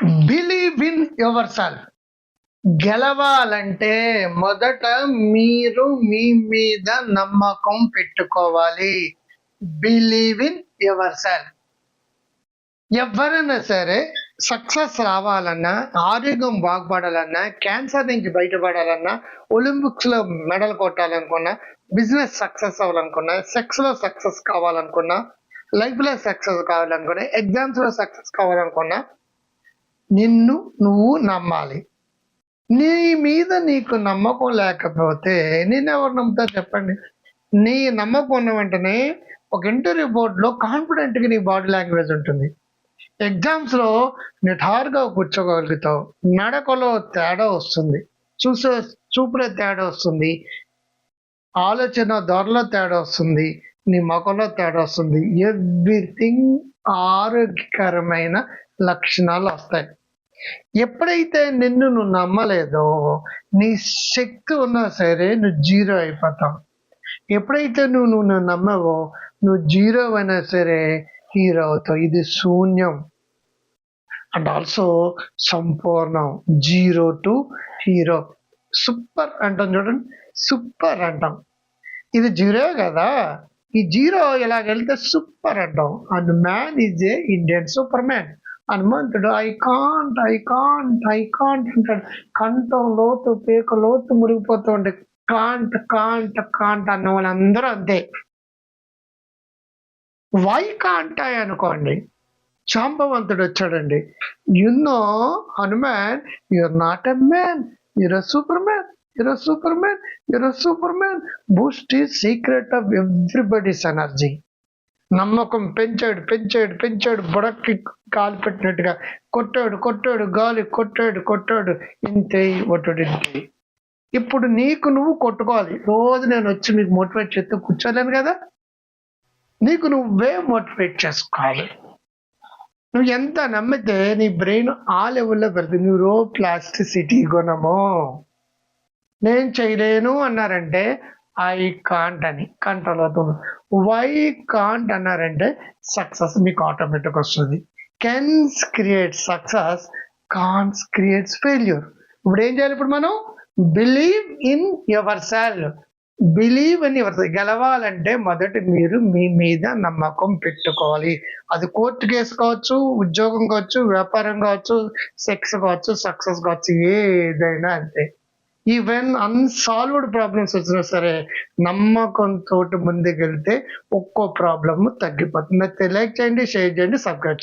Believe in your self గెలవాలంటే మొదట మీరు మీ మీద నమ్మకం పెట్టుకోవాలి. బిలీవ్ ఇన్ యువర్ సెల్ఫ్ ఎవరైనా సరే సక్సెస్ రావాలన్నా ఆరోగ్యం బాగుపడాలన్నా క్యాన్సర్ నుంచి బయటపడాలన్నా ఒలింపిక్స్లో మెడల్ కొట్టాలనుకున్నా బిజినెస్ సక్సెస్ అవ్వాలనుకున్నా సెక్స్లో సక్సెస్ కావాలనుకున్నా లైఫ్లో సక్సెస్ కావాలనుకున్నా ఎగ్జామ్స్లో సక్సెస్ కావాలనుకున్నా నిన్ను నువ్వు నమ్మాలి. నీ మీద నీకు నమ్మకం లేకపోతే నేనెవరు నమ్ముతా చెప్పండి? నీ నమ్మకం ఉన్న వెంటనే ఒక ఇంటర్వ్యూ బోర్డులో కాన్ఫిడెంట్గా నీ బాడీ లాంగ్వేజ్ ఉంటుంది. ఎగ్జామ్స్లో నిఠారుగా కూర్చోగలుగుతావు. నడకలో తేడా వస్తుంది. చూసే చూపులో తేడా వస్తుంది. ఆలోచన ధరలో తేడా వస్తుంది. నీ ముఖంలో తేడా వస్తుంది. ఎవ్రీథింగ్ ఆరోగ్యకరమైన లక్షణాలు వస్తాయి. ఎప్పుడైతే నిన్ను నువ్వు నమ్మలేదో నీ శక్తి ఉన్నా సరే నువ్వు జీరో అయిపోతావు. ఎప్పుడైతే నువ్వు నువ్వు నువ్వు నమ్మవో నువ్వు జీరో అయినా సరే హీరో అవుతావు. ఇది శూన్యం. అండ్ ఆల్సో సంపూర్ణం. Zero to hero. సూపర్ అంటాం చూడండి. సూపర్ అంటాం. ఇది జీరో కదా? ఈ జీరో ఇలాగెళ్తే సూపర్ అంటాం. And man is a Indian superman. హనుమంతుడు I can't I can't I can't అంటాడు. కంఠం లోతు పేక లోతు మురిగిపోతూ ఉండే కాంట్ కాంట్ కాంట్ అన్న వాళ్ళందరూ అంతే. వై కాంట్ ఐ అనుకోండి చాంబవంతుడు వచ్చాడండి. You know Hanuman you're not a man you're superman you're superman you're superman boost is secret of everybody's energy నమ్మకం పెంచాడు పెంచాడు పెంచాడు బుడక్కి కాలు పెట్టినట్టుగా. కొట్టాడు కొట్టాడు గాలి కొట్టాడు కొట్టాడు. ఇంతే ఒట్టుడు ఇంతే. ఇప్పుడు నీకు నువ్వు కొట్టుకోవాలి. రోజు నేను వచ్చి మీకు మోటివేట్ చేస్తూ కూర్చోలేను కదా? నీకు నువ్వే మోటివేట్ చేసుకోవాలి. నువ్వు ఎంత నమ్మితే నీ బ్రెయిన్ ఆ లెవెల్లో పెడుతుంది. నువ్వు ప్లాస్టిసిటీ గుణము. నేను చేయలేను అన్నారంటే ఐ కాంట్ అని కంట్రోల్ అవుతుంది వై కాంట్ అన్నారంటే సక్సెస్ మీకు ఆటోమేటిక్ వస్తుంది. Cans create success cants creates failure ఇప్పుడు ఏం చేయాలి ఇప్పుడు మనం? Believe in your self believe in your గెలవాలంటే మొదట మీరు మీ మీద నమ్మకం పెట్టుకోవాలి. అది కోర్టు కేసు కావచ్చు ఉద్యోగం కావచ్చు వ్యాపారం కావచ్చు సెక్స్ కావచ్చు సక్సెస్ కావచ్చు ఏదైనా అంతే. ఈవెన్ అన్సాల్వ్డ్ ప్రాబ్లమ్స్ వచ్చినా సరే నమ్మకంతో ముందుకెళ్తే ఒక్కో ప్రాబ్లమ్ తగ్గిపోతుంది. లైక్ చేయండి షేర్ చేయండి సబ్స్క్రైబ్